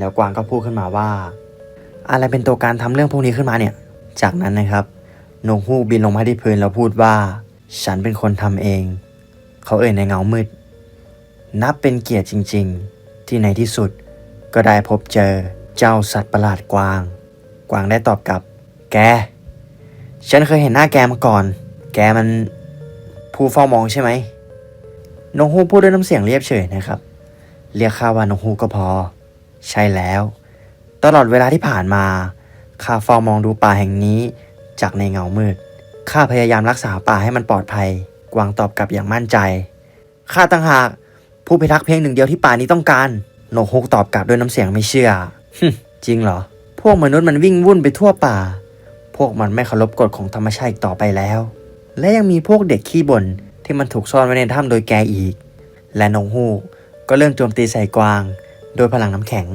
แล้วกวางก็พูดขึ้นมาว่า อะไรเป็นตัวการทำเรื่องพวกนี้ขึ้นมาเนี่ย จากนั้นนะครับนกฮูกบินลงมาที่พื้นแล้วพูดว่า ฉันเป็นคนทำเอง เขาเอ่ยในเงามืด นับเป็นเกียรติจริง ๆ ที่ในที่สุดก็ได้พบเจอเจ้าสัตว์ประหลาดกวาง กวางได้ตอบกลับ แก ฉันเคยเห็นหน้าแกมาก่อน แกมันผู้เฝ้ามองใช่ไหมนกฮูกพูดด้วยน้ำเสียงเรียบเฉยนะครับ เรียกข้าว่านกฮูกก็พอ ใช่แล้ว ตลอดเวลาที่ผ่านมาข้าเฝ้ามองดูป่าแห่งนี้จากในเงามืดข้าพยายามรักษาป่าให้มันปลอดภัย กวางตอบกลับอย่างมั่นใจข้าตั้งหาก ผู้พิทักษ์เพียงหนึ่งเดียวที่ป่านี้ต้องการนกฮูกตอบกลับด้วยน้ำเสียงไม่เชื่อฮึจริงเหรอ พวกมนุษย์มันวิ่งวุ่นไปทั่วป่า พวกมันไม่เคารพกฎของธรรมชาติอีกต่อไปแล้ว และยังมีพวกเด็กขี้บ่นที่มันถูกซ่อนไว้ในถ้ำโดยแกอีก และนกฮูกก็เริ่มโจมตีใส่กวาง โดยพลังน้ำแข็ง